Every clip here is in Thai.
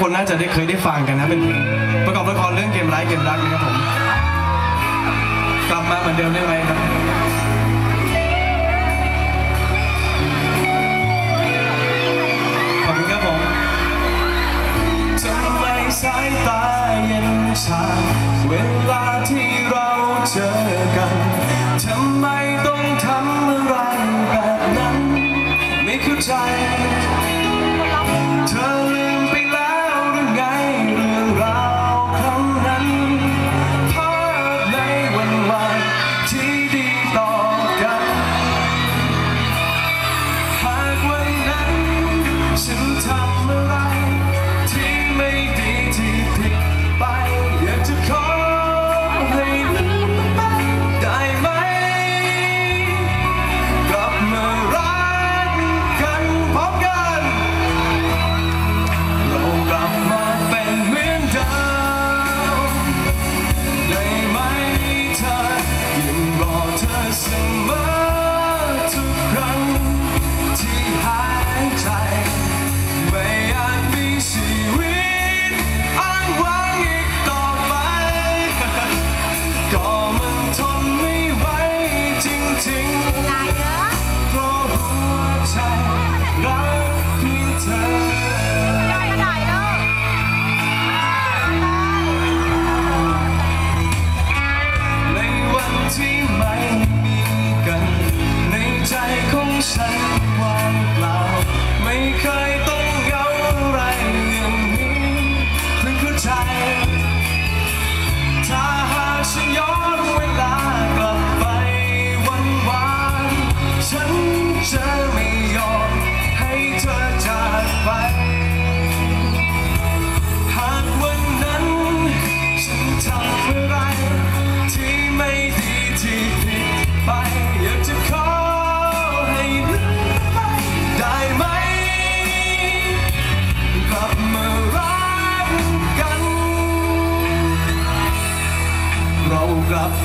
คนน่าจะได้เคยได้ฟังกันนะเป็นประกอบละครเรื่องเกมร้ายเกมรักนะครับผมกลับมาเหมือนเดิมได้ไหมครับขอบคุณครับทำไมสายตาเย็นชาเวลาที่เราเจอกันทำไมต้องทำอะไรแบบนั้น ไม่เข้าใจ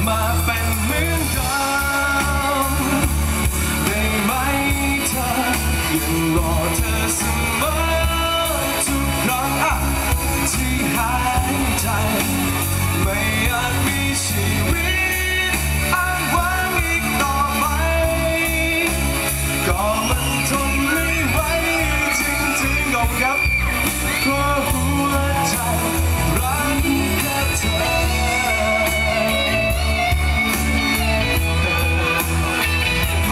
my